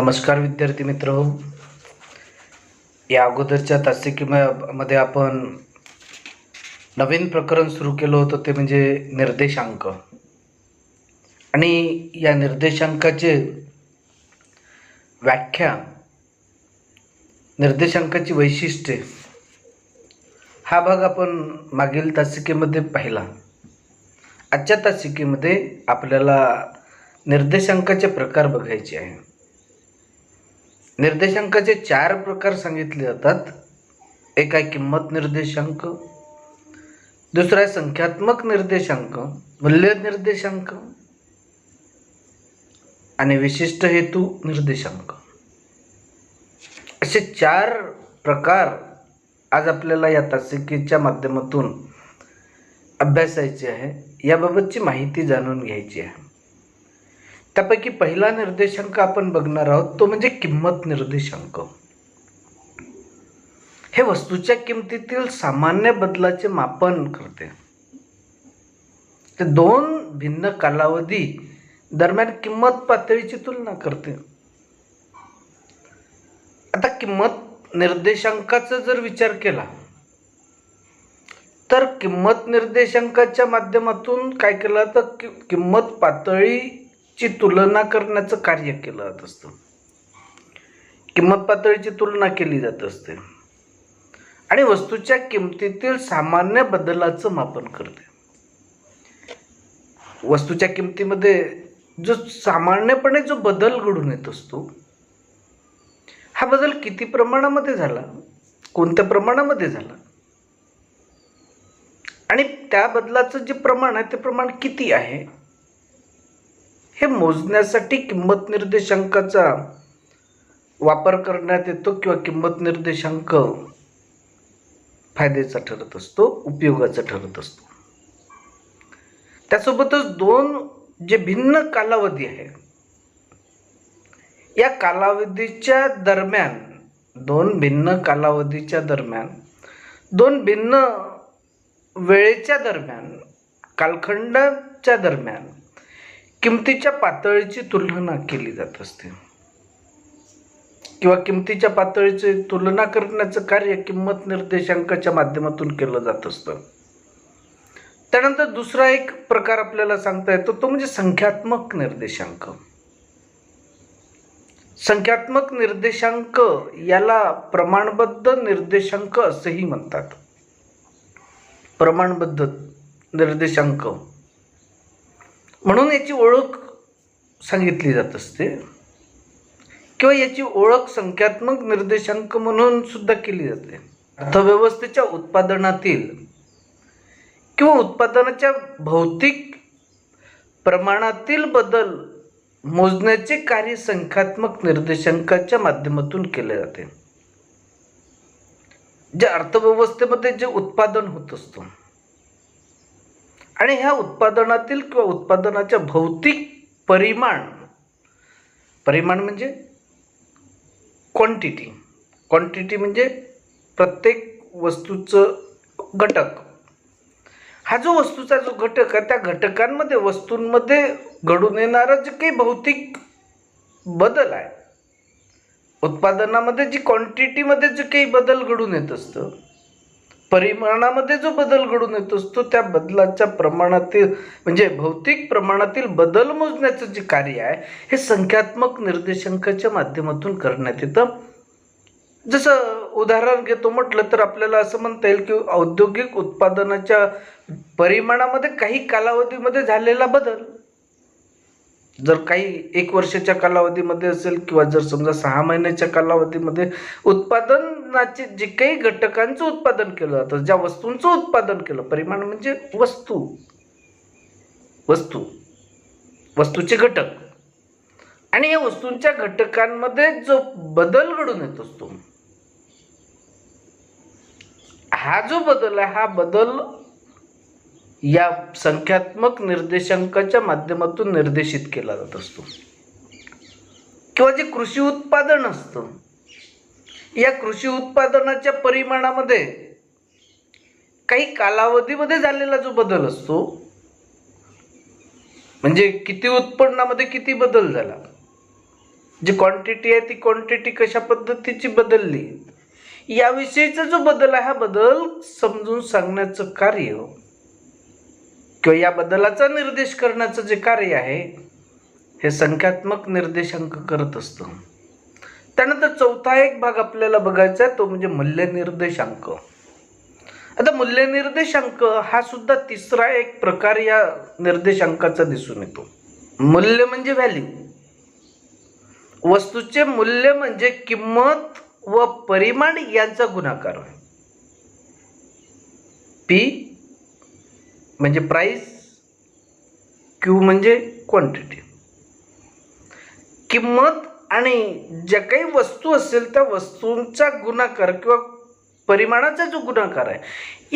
नमस्कार विद्यार्थी मित्र. या अगोदरच्या तासिकेमध्ये आपण नवीन प्रकरण सुरू केलं होतं ते म्हणजे निर्देशांक. आणि या निर्देशांकाचे व्याख्या निर्देशांकाची वैशिष्ट्ये हा भाग आपण मागील तासिकेमध्ये पाहिला. आजच्या तासिकेमध्ये आपल्याला निर्देशांकाचे प्रकार बघायचे आहे. निर्देशांकाचे चार प्रकार सांगितले जातात. एक आहे किंमत निर्देशांक. दुसरा आहे संख्यात्मक निर्देशांक मूल्य निर्देशांक. आणि विशिष्ट हेतू निर्देशांक. असे चार प्रकार आज आपल्याला या तासिकेच्या माध्यमातून अभ्यासायचे आहे. याबाबतची माहिती जाणून घ्यायची आहे. त्यापैकी पहिला निर्देशांक आपण बघणार आहोत तो म्हणजे किंमत निर्देशांक. हे वस्तूच्या किमतीतील सामान्य बदलाचे मापन करते. ते दोन भिन्न कालावधी दरम्यान किंमत पातळीची तुलना करते. आता किंमत निर्देशांकाचा जर विचार केला तर किंमत निर्देशांकाच्या माध्यमातून काय केलं तर कि किंमत ची तुलना करण्याचं कार्य केलं जात असतं. किंमत पातळीची तुलना केली जात असते. आणि वस्तूच्या किमतीतील सामान्य बदलाचं मापन करते. वस्तूच्या किमतीमध्ये जो सामान्यपणे जो बदल घडून येत असतो हा बदल किती प्रमाणामध्ये झाला? कोणत्या प्रमाणामध्ये झाला? आणि त्या बदलाचं जे प्रमाण आहे ते प्रमाण किती आहे? हे मोजण्यासाठी किंमत निर्देशांकाचा वापर करण्यात येतो किंवा किंमत निर्देशांक फायद्याचा ठरत असतो उपयोगाचा ठरत असतो. त्यासोबतच दोन जे भिन्न कालावधी आहे या कालावधीच्या दरम्यान दोन भिन्न कालावधीच्या दरम्यान दोन भिन्न वेळेच्या दरम्यान कालखंडाच्या दरम्यान किमतीच्या पातळीची तुलना केली जात असते. किंवा किमतीच्या पातळीची तुलना करण्याचं कार्य किंमत निर्देशांकाच्या माध्यमातून केलं जात असतं. त्यानंतर दुसरा एक प्रकार आपल्याला सांगता येतो तो म्हणजे संख्यात्मक निर्देशांक. संख्यात्मक निर्देशांक याला प्रमाणबद्ध निर्देशांक असंही म्हणतात. प्रमाणबद्ध निर्देशांक. म्हणून याची ओळख सांगितली जात असते. किंवा याची ओळख संख्यात्मक निर्देशांक म्हणून सुद्धा केली जाते. अर्थव्यवस्थेच्या उत्पादनातील किंवा उत्पादनाच्या भौतिक प्रमाणातील बदल मोजण्याचे कार्य संख्यात्मक निर्देशांकाच्या माध्यमातून केले जाते. जे अर्थव्यवस्थेमध्ये जे उत्पादन होत असतं. आणि ह्या उत्पादनातील किंवा उत्पादनाच्या भौतिक परिमाण परिमाण म्हणजे क्वांटिटी क्वांटिटी म्हणजे प्रत्येक वस्तूचं घटक. हा जो वस्तूचा जो घटक आहे त्या घटकांमध्ये वस्तूंमध्ये घडून येणारं जे काही भौतिक बदल आहे उत्पादनामध्ये जी क्वांटिटीमध्ये जे काही बदल घडून येत असतं परिमाणामध्ये जो बदल घडून येत असतो त्या बदलाच्या प्रमाणातील म्हणजे भौतिक प्रमाणातील बदल मोजण्याचं जे कार्य आहे हे संख्यात्मक निर्देशांकाच्या माध्यमातून करण्यात येतं. जसं उदाहरण घेतो म्हटलं तर आपल्याला असं म्हणता येईल की औद्योगिक उत्पादनाच्या परिमाणामध्ये काही कालावधीमध्ये झालेला बदल जर काही एक वर्षाच्या कालावधीमध्ये असेल किंवा जर समजा सहा महिन्याच्या कालावधीमध्ये उत्पादनाचे जे काही घटकांचं उत्पादन केलं जातं ज्या वस्तूंचं उत्पादन केलं परिमाण म्हणजे वस्तू. वस्तू. वस्तूचे घटक. आणि या वस्तूंच्या घटकांमध्ये जो बदल घडून येत असतो हा जो बदल आहे हा बदल या संख्यात्मक निर्देशांकाच्या माध्यमातून निर्देशित केला जात असतो. किंवा जे कृषी उत्पादन असतं या कृषी उत्पादनाच्या परिमाणामध्ये काही कालावधीमध्ये झालेला जो बदल असतो म्हणजे किती उत्पन्नामध्ये किती बदल झाला जी क्वांटिटी आहे ती क्वांटिटी कशा पद्धतीची बदलली याविषयीचा जो बदल आहे हा बदल समजून सांगण्याचं कार्य किंवा या बदलाचा निर्देश करण्याचं जे कार्य आहे हे संख्यात्मक निर्देशांक करत असतं. त्यानंतर चौथा एक भाग आपल्याला बघायचा आहे तो म्हणजे मूल्य निर्देशांक आता मूल्य निर्देशांक हा सुद्धा तिसरा एक प्रकार या निर्देशांकाचा दिसून येतो. मूल्य म्हणजे व्हॅल्यू वस्तूचे मूल्य म्हणजे किंमत व परिमाण यांचा गुणाकार. पी म्हणजे प्राईस क्यू म्हणजे क्वांटिटी किंमत आणि ज्या काही वस्तू असेल त्या वस्तूंचा गुणाकार किंवा परिमाणाचा जो गुणाकार आहे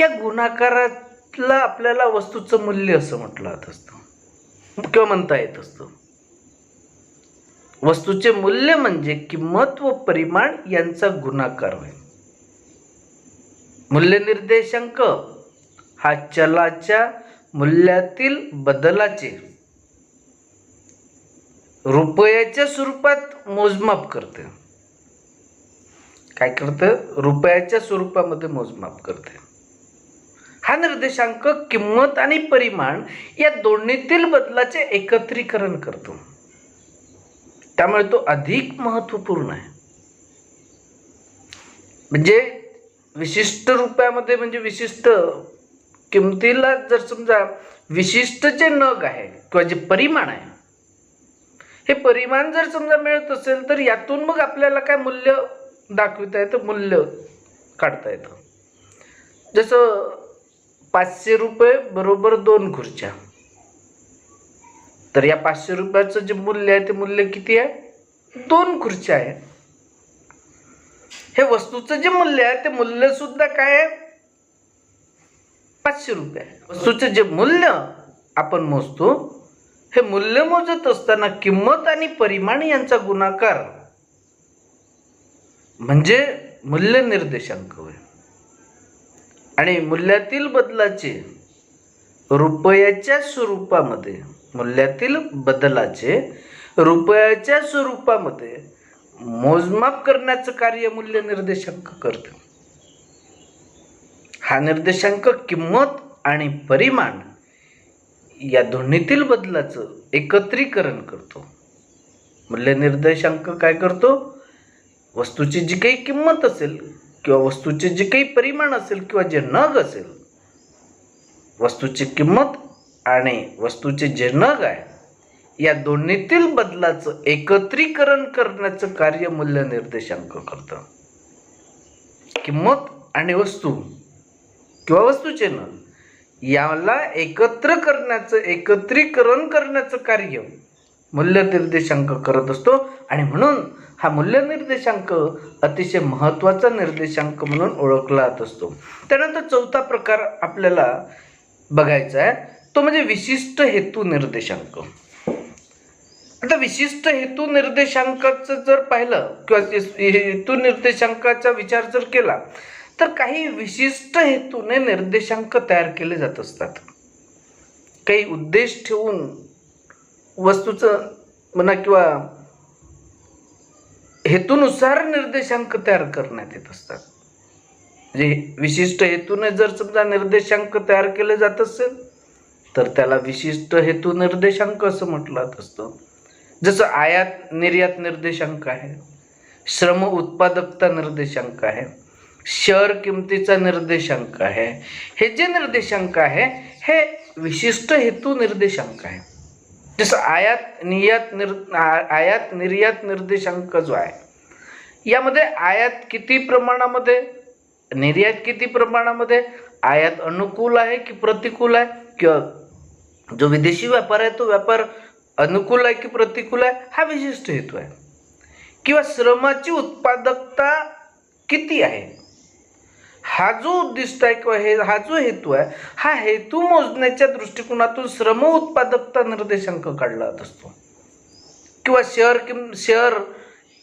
या गुणाकारातला आपल्याला वस्तूचं मूल्य असं म्हटलं जात असतं. किंवा म्हणता येत असतं. वस्तूचे मूल्य म्हणजे किंमत व परिमाण यांचा गुणाकार होय. मूल्यनिर्देशांक हा चलाच्या मूल्यातील बदलाचे रुपयाच्या स्वरूपात मोजमाप करते. काय करतं? रुपयाच्या स्वरूपामध्ये मोजमाप करते. हा निर्देशांक किंमत आणि परिमाण या दोन्हीतील बदलाचे एकत्रीकरण करतो. त्यामुळे तो अधिक महत्त्वपूर्ण आहे. म्हणजे विशिष्ट रुपयामध्ये म्हणजे विशिष्ट किमतीला जर समजा विशिष्ट जे नग आहे किंवा जे परिमाण आहे हे परिमाण जर समजा मिळत असेल तर यातून मग आपल्याला काय मूल्य दाखविता येतं? मूल्य काढता येतं. जसं पाचशे रुपये बरोबर दोन खुर्च्या. तर या पाचशे रुपयाचं जे मूल्य आहे ते मूल्य किती आहे? दोन खुर्च्या आहे हे वस्तूचं जे मूल्य आहे ते मूल्य सुद्धा काय आहे? पाचशे रुपये वस्तूचे जे मूल्य आपण मोजतो हे मूल्य मोजत असताना किंमत आणि परिमाण यांचा गुणाकार म्हणजे मूल्य निर्देशांक होय. आणि मूल्यातील बदलाचे रुपयाच्या स्वरूपामध्ये मूल्यातील बदलाचे रुपयाच्या स्वरूपामध्ये मोजमाप करण्याचं कार्य मूल्य निर्देशांक करते. हा निर्देशांक किंमत आणि परिमाण या दोन्हीतील बदलाचं एकत्रीकरण करतो. मूल्य निर्देशांक काय करतो? वस्तूची जी काही किंमत असेल किंवा वस्तूचे जे काही परिमाण असेल किंवा जे नग असेल वस्तूची किंमत आणि वस्तूचे जे नग आहे या दोन्हीतील बदलाचं एकत्रीकरण करण्याचं कार्य मूल्य निर्देशांक करतं. किंमत आणि वस्तू किंवा वस्तूचे याला एकत्र करण्याचं एकत्रीकरण करण्याचं कार्य मूल्य निर्देशांक करत असतो. आणि म्हणून हा मूल्य निर्देशांक अतिशय महत्त्वाचा निर्देशांक म्हणून ओळखला जात असतो. त्यानंतर चौथा प्रकार आपल्याला बघायचा आहे. तो म्हणजे विशिष्ट हेतू निर्देशांक. आता विशिष्ट हेतू निर्देशांकाचं जर पाहिलं किंवा हेतू निर्देशांकाचा विचार जर केला तर काही विशिष्ट हेतूने निर्देशांक तयार केले जात असतात. काही उद्देश ठेवून वस्तूचं म्हणा किंवा हेतूनुसार निर्देशांक तयार करण्यात येत असतात. म्हणजे विशिष्ट हेतूने जर समजा निर्देशांक तयार केले जात असेल तर त्याला विशिष्ट हेतू निर्देशांक असं म्हटलं जात असतं. जसं आयात निर्यात निर्देशांक आहे श्रम उत्पादकता निर्देशांक आहे शहर किमतीचा निर्देशांक आहे. हे जे निर्देशांक आहे हे विशिष्ट हेतू निर्देशांक आहे. जसं आयात निर्यात निर आ- आयात निर्यात निर्देशांक जो आहे यामध्ये आयात किती प्रमाणामध्ये? निर्यात किती प्रमाणामध्ये? आयात अनुकूल आहे की प्रतिकूल आहे? किंवा जो विदेशी व्यापार आहे तो व्यापार अनुकूल आहे की प्रतिकूल आहे? हा विशिष्ट हेतू आहे. किंवा श्रमाची उत्पादकता किती आहे? हा जो उद्दिष्ट आहे किंवा हे हा जो हेतू आहे हा हेतू मोजण्याच्या दृष्टिकोनातून श्रम उत्पादकता निर्देशांक काढला जात असतो. किंवा शेअर किम शेअर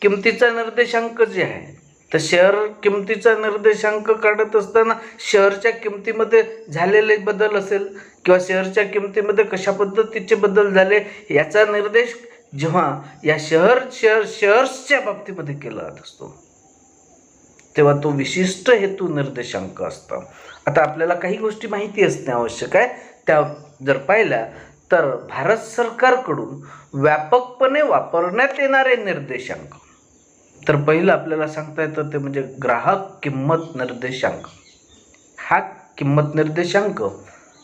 किमतीचा निर्देशांक जे आहे तर शेअर किमतीचा निर्देशांक काढत असताना शेअरच्या किमतीमध्ये झालेले बदल असेल किंवा शेअरच्या किमतीमध्ये कशा पद्धतीचे बदल झाले याचा निर्देश जेव्हा या शहर शेअर शेअर्सच्या बाबतीमध्ये केला जात असतो. तेव्हा तो विशिष्ट हेतू निर्देशांक असतो. आता आपल्याला काही गोष्टी माहिती असणे आवश्यक आहे. त्या जर पाहिल्या तर भारत सरकारकडून व्यापकपणे वापरण्यात येणारे निर्देशांक. तर पहिलं आपल्याला सांगता येतं ते म्हणजे ग्राहक किंमत निर्देशांक. हा किंमत निर्देशांक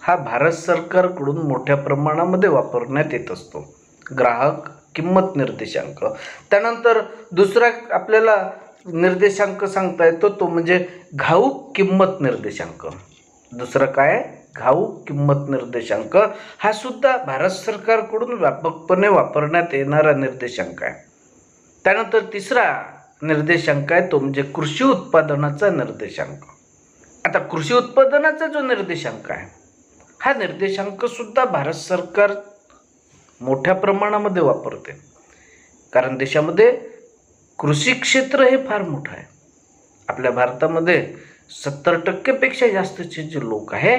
हा भारत सरकारकडून मोठ्या प्रमाणामध्ये वापरण्यात येत असतो. ग्राहक किंमत निर्देशांक. त्यानंतर दुसरा आपल्याला निर्देशांक सांगता येतो तो म्हणजे घाऊक किंमत निर्देशांक. दुसरं काय? घाऊक किंमत निर्देशांक. हा सुद्धा भारत सरकारकडून व्यापकपणे वापरण्यात येणारा निर्देशांक आहे. त्यानंतर तिसरा निर्देशांक आहे तो म्हणजे कृषी उत्पादनाचा निर्देशांक. आता कृषी उत्पादनाचा जो निर्देशांक आहे हा निर्देशांक सुद्धा भारत सरकार मोठ्या प्रमाणामध्ये वापरते. कारण देशामध्ये कृषी क्षेत्र हे फार मोठं आहे. आपल्या भारतामध्ये सत्तर टक्केपेक्षा जास्तचे जे लोक आहे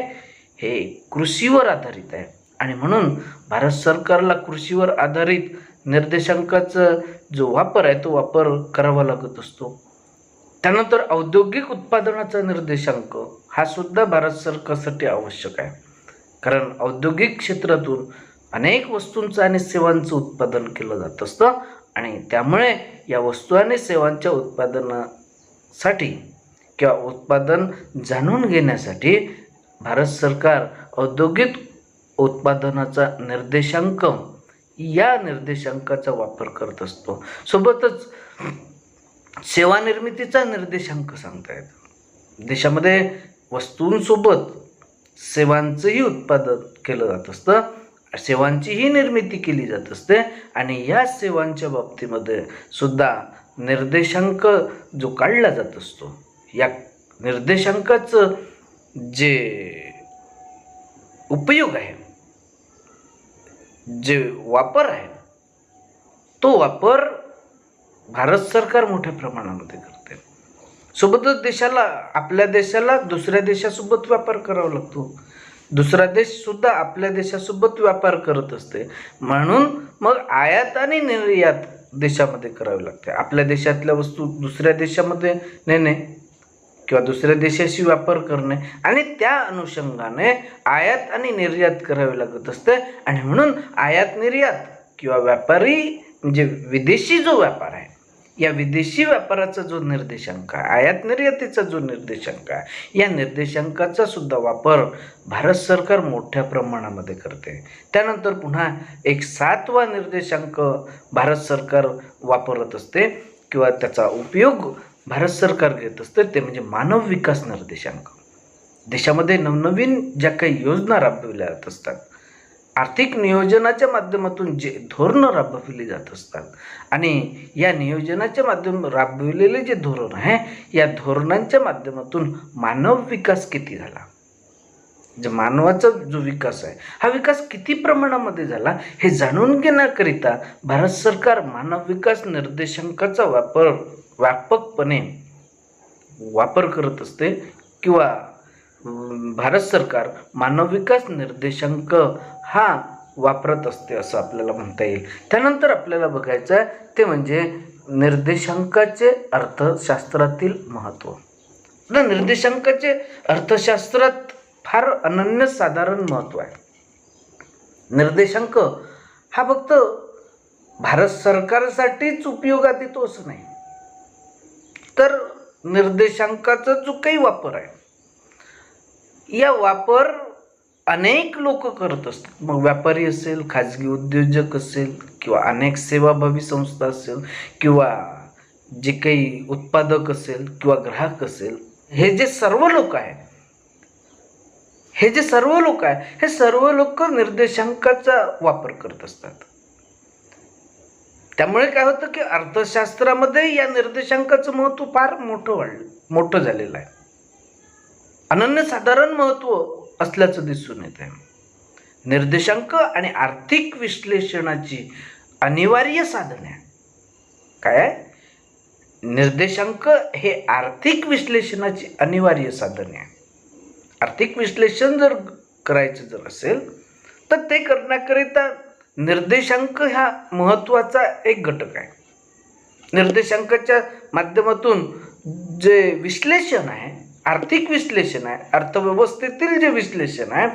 हे कृषीवर आधारित आहे. आणि म्हणून भारत सरकारला कृषीवर आधारित निर्देशांकाचा जो वापर आहे तो वापर करावा लागत असतो. त्यानंतर औद्योगिक उत्पादनाचा निर्देशांक हा सुद्धा भारत सरकारसाठी आवश्यक आहे. कारण औद्योगिक क्षेत्रातून अनेक वस्तूंचं आणि सेवांचं उत्पादन केलं जात असतं. आणि त्यामुळे या वस्तू आणि सेवांच्या उत्पादनासाठी किंवा उत्पादन जाणून घेण्यासाठी भारत सरकार औद्योगिक उत्पादनाचा निर्देशांक या निर्देशांकाचा वापर करत असतो. सोबतच सेवा निर्मितीचा निर्देशांक सांगता येतो. देशामध्ये वस्तूंसोबत सेवांचंही उत्पादन केलं जात असतं. सेवांचीही निर्मिती केली जात असते आणि या सेवांच्या बाबतीमध्ये सुद्धा निर्देशांक जो काढला जात असतो या निर्देशांकाचं जे उपयोग आहे जे वापर आहे तो वापर भारत सरकार मोठ्या प्रमाणामध्ये करते. सोबतच देशाला आपल्या देशाला दुसऱ्या देशासोबत व्यापार करावा लागतो. दुसरा देश सुद्धा आपल्या देशासोबत व्यापार करत असते. म्हणून मग आयात आणि निर्यात देशामध्ये करावी लागते. आपल्या देशातल्या वस्तू दुसऱ्या देशामध्ये नेणे किंवा दुसऱ्या देशाशी व्यापार करणे आणि त्या अनुषंगाने आयात आणि निर्यात करावी लागत असते. आणि म्हणून आयात निर्यात किंवा व्यापारी म्हणजे विदेशी जो व्यापार आहे या विदेशी व्यापाराचा जो निर्देशांक आहे आयात निर्यातीचा जो निर्देशांक आहे या निर्देशांकाचा सुद्धा वापर भारत सरकार मोठ्या प्रमाणामध्ये करते. त्यानंतर पुन्हा एक सातवा निर्देशांक भारत सरकार वापरत असते किंवा त्याचा उपयोग भारत सरकार घेत असते ते म्हणजे मानव विकास निर्देशांक. देशामध्ये नवनवीन ज्या काही योजना राबविल्या जात असतात आर्थिक नियोजनाच्या माध्यमातून जे धोरणं राबविली जात असतात आणि या नियोजनाच्या माध्यम राबविलेले जे धोरण आहे या धोरणांच्या माध्यमातून मानव विकास किती झाला? जे मानवाचा जो विकास आहे हा विकास किती प्रमाणामध्ये झाला हे जाणून घेण्याकरिता भारत सरकार मानव विकास निर्देशांकाचा वापर व्यापकपणे वापर करत असते किंवा भारत सरकार मानव विकास निर्देशांक हा वापरत असते असं आपल्याला म्हणता येईल. त्यानंतर आपल्याला बघायचं आहे ते म्हणजे निर्देशांकाचे अर्थशास्त्रातील महत्त्व आता निर्देशांकाचे अर्थशास्त्रात फार अनन्यसाधारण महत्त्व आहे. निर्देशांक हा फक्त भारत सरकारसाठीच उपयोगात येतो असं नाही. तर निर्देशांकाचा जो काही वापर आहे. या वापर अनेक लोक करत असतात. मग व्यापारी असेल खाजगी उद्योजक असेल किंवा अनेक सेवाभावी संस्था असेल किंवा जे काही उत्पादक असेल किंवा ग्राहक असेल हे जे सर्व लोक आहेत हे जे सर्व लोक आहे हे सर्व लोक निर्देशांकाचा वापर करत असतात. त्यामुळे काय होतं की अर्थशास्त्रामध्ये या निर्देशांकाचं महत्त्व फार मोठं वाढलं मोठं झालेलं आहे. अनन्यसाधारण महत्त्व असल्याचं दिसून येत आहे निर्देशांक आणि आर्थिक विश्लेषणाची अनिवार्य साधने आहे. काय? निर्देशांक हे आर्थिक विश्लेषणाची अनिवार्य साधने आहे. आर्थिक विश्लेषण जर करायचं जर असेल तर ते करण्याकरिता निर्देशांक हा महत्त्वाचा एक घटक आहे. निर्देशांकाच्या माध्यमातून जे विश्लेषण आहे आर्थिक विश्लेषण आहे अर्थव्यवस्थेतील जे विश्लेषण आहे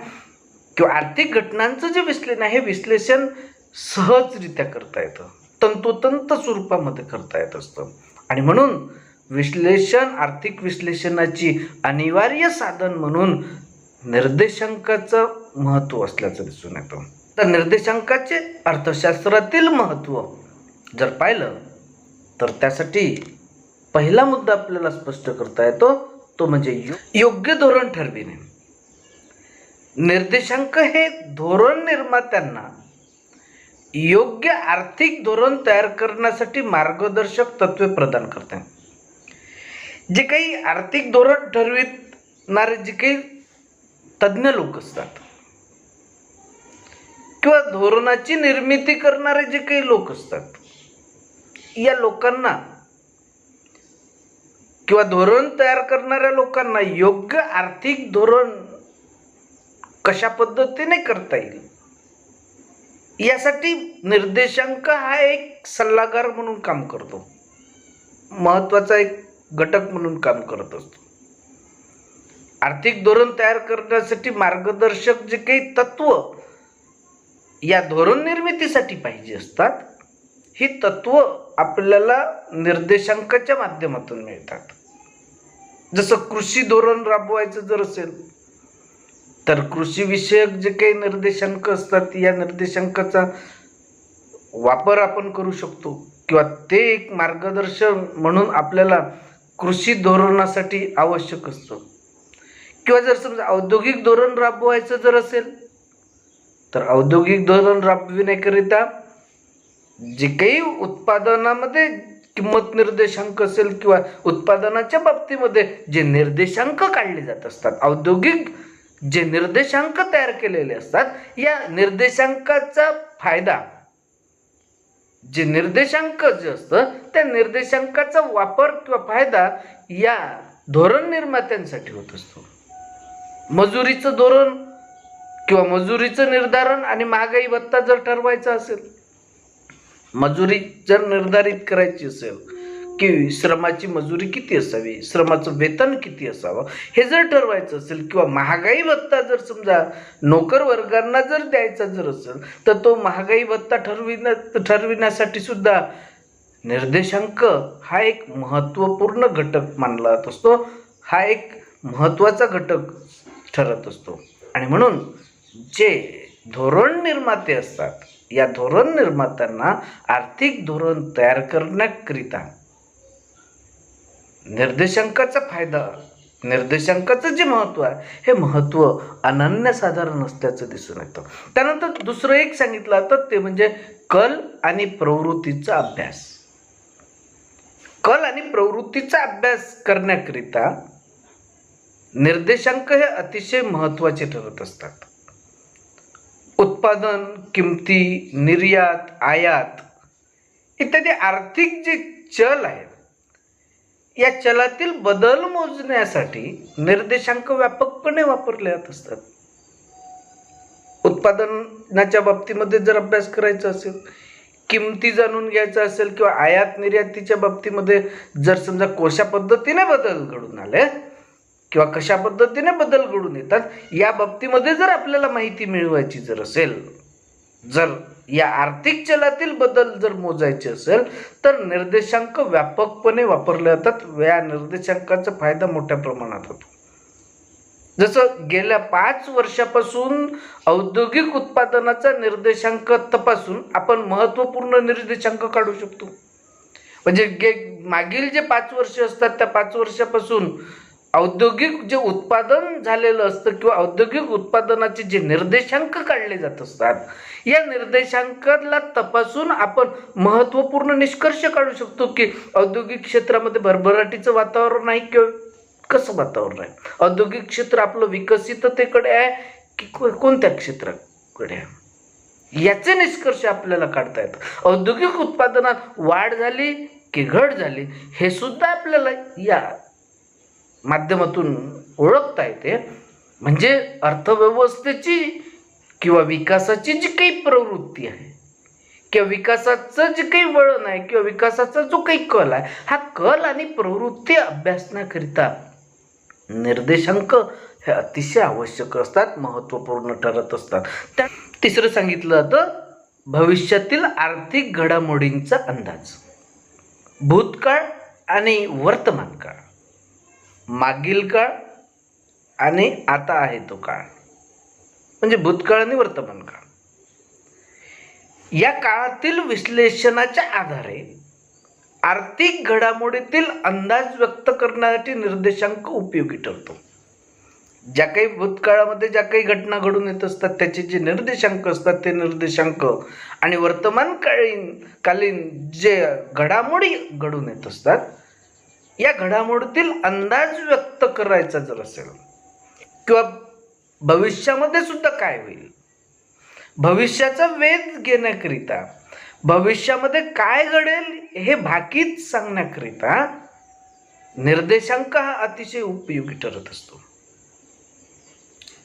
किंवा आर्थिक घटनांचं जे विश्लेषण आहे हे विश्लेषण सहजरित्या करता येतं. तंतोतंत स्वरूपामध्ये करता येत असतं. आणि म्हणून विश्लेषण आर्थिक विश्लेषणाची अनिवार्य साधन म्हणून निर्देशांकाचं महत्त्व असल्याचं दिसून येतं. तर निर्देशांकाचे अर्थशास्त्रातील महत्त्व जर पाहिलं तर त्यासाठी पहिला मुद्दा आपल्याला स्पष्ट करता येतो तो म्हणजे योग्य धोरण ठरविणे. निर्देशांक हे धोरण निर्मात्यांना योग्य आर्थिक धोरण तयार करण्यासाठी मार्गदर्शक तत्वे प्रदान करते. जे काही आर्थिक धोरण ठरविणारे जे काही तज्ज्ञ लोक असतात किंवा धोरणाची निर्मिती करणारे जे काही लोक असतात या लोकांना किंवा धोरण तयार करणाऱ्या लोकांना योग्य आर्थिक धोरण कशा पद्धतीने करता येईल? यासाठी निर्देशांक हा एक सल्लागार म्हणून काम करतो. महत्त्वाचा एक घटक म्हणून काम करत असतो. आर्थिक धोरण तयार करण्यासाठी मार्गदर्शक जे काही तत्व या धोरण निर्मितीसाठी पाहिजे असतात ही तत्व आपल्याला निर्देशांकाच्या माध्यमातून मिळतात. जसं कृषी धोरण राबवायचं जर असेल तर कृषीविषयक जे काही निर्देशांक असतात या निर्देशांकाचा वापर आपण करू शकतो. किंवा ते एक मार्गदर्शन म्हणून आपल्याला कृषी धोरणासाठी आवश्यक असतं. किंवा जर समजा औद्योगिक धोरण राबवायचं जर असेल तर औद्योगिक धोरण राबविण्याकरिता जे काही उत्पादनामध्ये किंमत निर्देशांक असेल किंवा उत्पादनाच्या बाबतीमध्ये जे निर्देशांक काढले जात असतात औद्योगिक जे निर्देशांक तयार केलेले असतात या निर्देशांकाचा फायदा जे निर्देशांक जे असतं त्या निर्देशांकाचा वापर किंवा फायदा या धोरण निर्मात्यांसाठी होत असतो. मजुरीचं धोरण किंवा मजुरीचं निर्धारण आणि महागाई भत्ता जर ठरवायचा असेल मजुरी जर निर्धारित करायची असेल की श्रमाची मजुरी किती असावी श्रमाचं वेतन किती असावं हे जर ठरवायचं असेल किंवा महागाई भत्ता जर समजा नोकर वर्गांना जर द्यायचा जर असेल तर तो महागाई भत्ता ठरविण्या ठरविण्यासाठी सुद्धा निर्देशांक हा एक महत्त्वपूर्ण घटक मानला जात असतो. हा एक महत्त्वाचा घटक ठरत असतो. आणि म्हणून जे धोरण निर्माते असतात या धोरण निर्मात्यांना आर्थिक धोरण तयार करण्याकरिता निर्देशांकाचा फायदा निर्देशांकाचं जे महत्त्व आहे हे महत्त्व अनन्यसाधारण असल्याचं दिसून येतं. त्यानंतर दुसरं एक सांगितलं जातं ते म्हणजे कल आणि प्रवृत्तीचा अभ्यास. कल आणि प्रवृत्तीचा अभ्यास करण्याकरिता निर्देशांक हे अतिशय महत्त्वाचे ठरत असतात. उत्पादन किमती निर्यात आयात इत्यादी आर्थिक जे चल आहेत या चलातील बदल मोजण्यासाठी निर्देशांक व्यापकपणे वापरले जात असतात. उत्पादनाच्या बाबतीमध्ये जर अभ्यास करायचा असेल किमती जाणून घ्यायचं असेल किंवा आयात निर्यातीच्या बाबतीमध्ये जर समजा कोशा पद्धतीने बदल घडून आले किंवा कशा पद्धतीने बदल घडून येतात या बाबतीमध्ये जर आपल्याला माहिती मिळवायची जर असेल जर या आर्थिक चलातील बदल जर मोजायचे असेल तर निर्देशांक व्यापकपणे वापरले जातात या निर्देशांकाचा फायदा मोठ्या प्रमाणात होतो. जसं गेल्या पाच वर्षापासून औद्योगिक उत्पादनाचा निर्देशांक तपासून आपण महत्त्वपूर्ण निर्देशांक काढू शकतो. म्हणजे गे मागील जे पाच वर्ष असतात त्या पाच वर्षापासून औद्योगिक जे उत्पादन झालेलं असतं किंवा औद्योगिक उत्पादनाचे जे निर्देशांक काढले जात असतात या निर्देशांकाला तपासून आपण महत्त्वपूर्ण निष्कर्ष काढू शकतो की औद्योगिक क्षेत्रामध्ये भरभराटीचं वातावरण आहे किंवा कसं वातावरण आहे? औद्योगिक क्षेत्र आपलं विकसिततेकडे आहे की कोणत्या क्षेत्राकडे आहे? याचे निष्कर्ष आपल्याला काढता येतात. औद्योगिक उत्पादनात वाढ झाली की घट झाली हे सुद्धा आपल्याला या माध्यमातून ओळखता येते. म्हणजे अर्थव्यवस्थेची किंवा विकासाची जी काही प्रवृत्ती आहे किंवा विकासाचं जे काही वळण आहे किंवा विकासाचा जो काही कल आहे हा कल आणि प्रवृत्ती अभ्यासण्याकरिता निर्देशांक हे अतिशय आवश्यक असतात महत्त्वपूर्ण ठरत असतात. त्या तिसरं सांगितलं जातं भविष्यातील आर्थिक घडामोडींचा अंदाज. भूतकाळ आणि वर्तमान काळ मागील काळ आणि आता आहे तो काळ. म्हणजे भूतकाळ आणि वर्तमान काळ. या काळातील विश्लेषणाच्या आधारे आर्थिक घडामोडीतील अंदाज व्यक्त करण्यासाठी निर्देशांक उपयोगी ठरतो. ज्या काही भूतकाळामध्ये ज्या काही घटना घडून येत असतात त्याचे जे निर्देशांक असतात ते निर्देशांक आणि वर्तमानकालीन कालीन जे घडामोडी घडून येत असतात या घडामोडीतील अंदाज व्यक्त करायचा जर असेल किंवा भविष्यामध्ये सुद्धा काय होईल? भविष्याचा वेध घेण्याकरिता भविष्यामध्ये काय घडेल हे भाकीत सांगण्याकरिता निर्देशांक हा अतिशय उपयोगी ठरत असतो.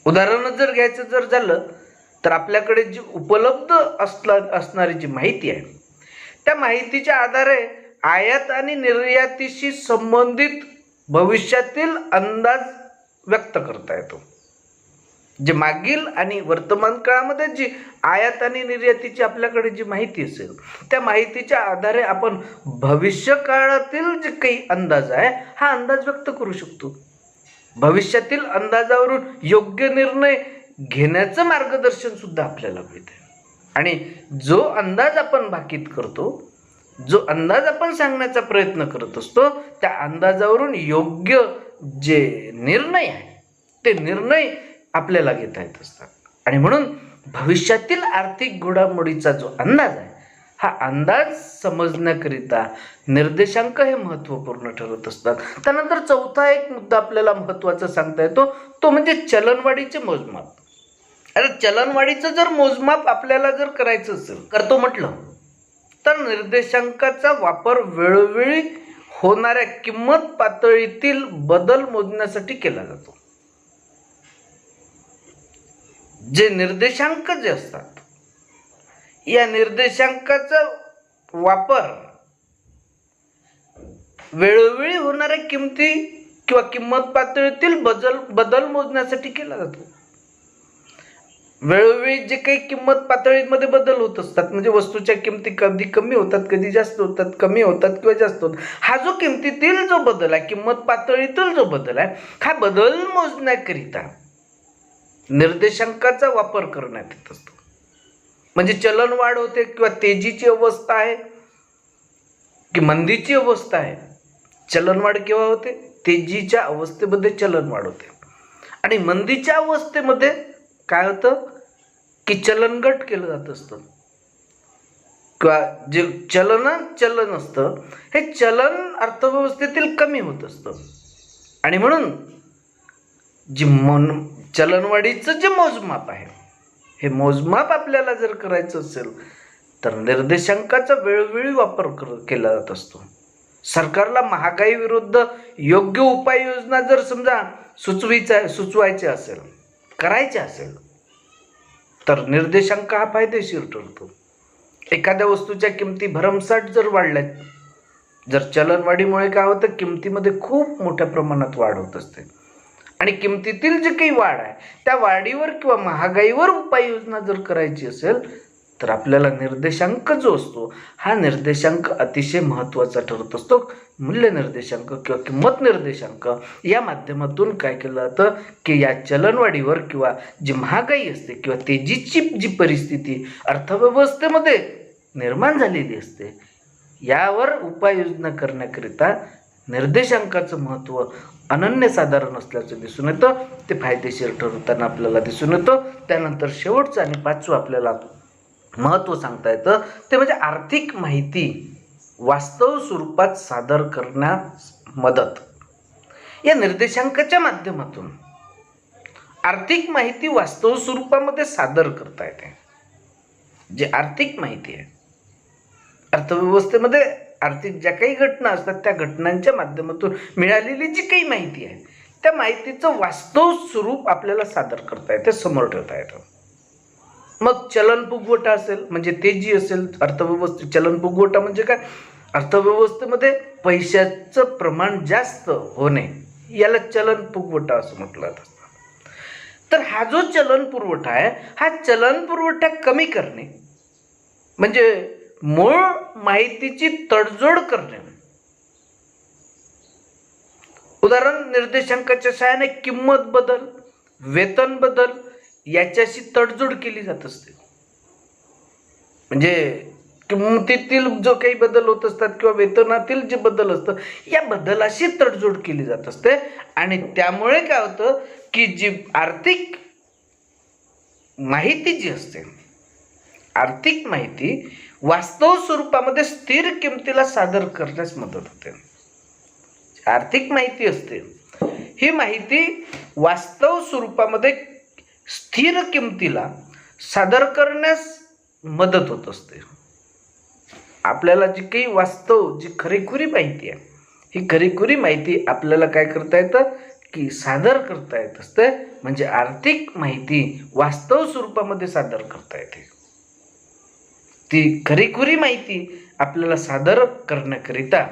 उदाहरण जर घ्यायचं जर झालं तर आपल्याकडे जी उपलब्ध असला असणारी जी माहिती आहे त्या माहितीच्या आधारे आयात आणि निर्यातीशी संबंधित भविष्यातील अंदाज व्यक्त करता येतो. जे मागील आणि वर्तमान काळामध्ये जी आयात आणि निर्यातीची आपल्याकडे जी माहिती असेल त्या माहितीच्या आधारे आपण भविष्य काळातील जे काही अंदाज आहे हा अंदाज व्यक्त करू शकतो. भविष्यातील अंदाजावरून योग्य निर्णय घेण्याचं मार्गदर्शन सुद्धा आपल्याला मिळते आणि जो अंदाज आपण भाकीत करतो जो अंदाज आपण सांगण्याचा प्रयत्न करत असतो त्या अंदाजावरून योग्य जे निर्णय आहे ते निर्णय आपल्याला घेता येत असतात. आणि म्हणून भविष्यातील आर्थिक घोडामोडीचा जो अंदाज आहे हा अंदाज समजण्याकरिता निर्देशांक हे महत्त्वपूर्ण ठरत असतात. त्यानंतर चौथा एक मुद्दा आपल्याला महत्त्वाचा सांगता येतो तो म्हणजे चलनवाढीचे मोजमाप. आता चलनवाढीचं जर मोजमाप आपल्याला जर करायचं असेल करतो म्हटलं तर निर्देशांकाचा वापर वेळोवेळी होणाऱ्या किंमत पातळीतील बदल मोजण्यासाठी केला जातो. जे निर्देशांक जे असतात या निर्देशांकाचा वापर वेळोवेळी होणाऱ्या किमती किंवा किंमत पातळीतील बदल बदल मोजण्यासाठी केला जातो. वेळोवेळी जे काही किंमत पातळीमध्ये बदल होत असतात म्हणजे वस्तूच्या किमती कधी कमी होतात कधी जास्त होतात कमी होतात किंवा जास्त होतात हा जो किमतीतील जो बदल आहे किंमत पातळीतील जो बदल आहे हा बदल मोजण्याकरिता निर्देशांकाचा वापर करण्यात येत असतो. म्हणजे चलनवाढ होते किंवा तेजीची अवस्था आहे की मंदीची अवस्था आहे चलनवाढ केव्हा होते? तेजीच्या अवस्थेमध्ये चलनवाढ होते. आणि मंदीच्या अवस्थेमध्ये काय होतं? की चलनगट केलं जात असतं. किंवा जे चलन चलन असतं हे चलन अर्थव्यवस्थेतील कमी होत असतं. आणि म्हणून जी मन चलनवाढीचं जे मोजमाप आहे हे मोजमाप आपल्याला जर करायचं असेल तर निर्देशांकाचा वेळोवेळी वापर कर केला जात असतो. सरकारला महागाई विरुद्ध योग्य उपाययोजना जर समजा सुचवीचा सुचवायचे असेल करायचे असेल तर निर्देशांक हा फायदेशीर ठरतो. एखाद्या वस्तूच्या किमती भरमसाठ जर वाढल्यात जर चलनवाढीमुळे काय होतं किमतीमध्ये खूप मोठ्या प्रमाणात वाढ होत असते. आणि किमतीतील जे काही वाढ आहे त्या वाढीवर किंवा महागाईवर उपाययोजना जर करायची असेल तर आपल्याला निर्देशांक जो असतो हा निर्देशांक अतिशय महत्त्वाचा ठरत असतो. मूल्य निर्देशांक किंवा किंमत निर्देशांक या माध्यमातून काय केलं जातं? की या चलनवाढीवर किंवा जी महागाई असते किंवा तेजीची जी परिस्थिती अर्थव्यवस्थेमध्ये निर्माण झालेली असते यावर उपाययोजना करण्याकरिता निर्देशांकाचं महत्त्व अनन्यसाधारण असल्याचं दिसून येतं. ते फायदेशीर ठरवताना आपल्याला दिसून येतं. त्यानंतर शेवटचं आणि पाचवं आपल्याला महत्त्व सांगता येतं. ते म्हणजे आर्थिक माहिती वास्तव स्वरूपात सादर करण्यास मदत. या निर्देशांकाच्या माध्यमातून आर्थिक माहिती वास्तव स्वरूपामध्ये सादर करता येते. जे आर्थिक माहिती आहे अर्थव्यवस्थेमध्ये आर्थिक ज्या काही घटना असतात त्या घटनांच्या माध्यमातून मिळालेली जी काही माहिती आहे त्या माहितीचं वास्तव स्वरूप आपल्याला सादर करता येते समोर ठेवता येतं. मग चलन फुगवटा असेल म्हणजे तेजी असेल अर्थव्यवस्थे चलन फुगवटा म्हणजे काय? अर्थव्यवस्थेमध्ये पैशाचं प्रमाण जास्त होणे याला चलन फुगवटा असं म्हटलं जातं. तर हा जो चलन पुरवठा आहे हा चलन पुरवठा कमी करणे म्हणजे मूळ माहितीची तडजोड करणे. उदाहरण निर्देशांकाच्या सहाय्याने किंमत बदल वेतन बदल याच्याशी तडजोड केली जात असते. म्हणजे किंमतीतील जो काही बदल होत असतात किंवा वेतनातील जे बदल असतं या बदलाशी तडजोड केली जात असते. आणि त्यामुळे काय होतं की जी आर्थिक माहिती जी असते आर्थिक माहिती वास्तव स्वरूपामध्ये स्थिर किमतीला सादर करण्यास मदत होते. आर्थिक माहिती असते. ही माहिती वास्तव स्वरूपामध्ये स्थिर किमतीला सादर करण्यास मदत होत असते. आपल्याला जी काही वास्तव जी खरीखुरी माहिती आहे ही खरीखुरी माहिती आपल्याला काय करता येतं? की सादर करता येत असते. म्हणजे आर्थिक माहिती वास्तव स्वरूपामध्ये सादर करता येते. ती खरीखुरी माहिती आपल्याला सादर करण्याकरिता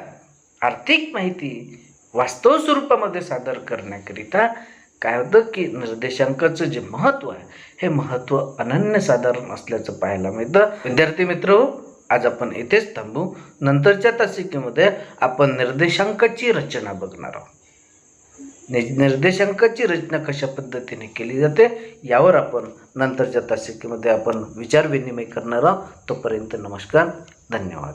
आर्थिक माहिती वास्तव स्वरूपामध्ये सादर करण्याकरिता काय होतं की निर्देशांकाचं जे महत्त्व आहे हे महत्त्व अनन्यसाधारण असल्याचं पाहायला मिळतं. विद्यार्थी मित्र आज आपण येथेच थांबू. नंतरच्या तासिकेमध्ये आपण निर्देशांकाची रचना बघणार आहोत. नि- निर्देशांकाची रचना कशा पद्धतीने केली जाते यावर आपण नंतरच्या तासिकेमध्ये आपण विचार विनिमय करणार आहोत. तोपर्यंत नमस्कार धन्यवाद.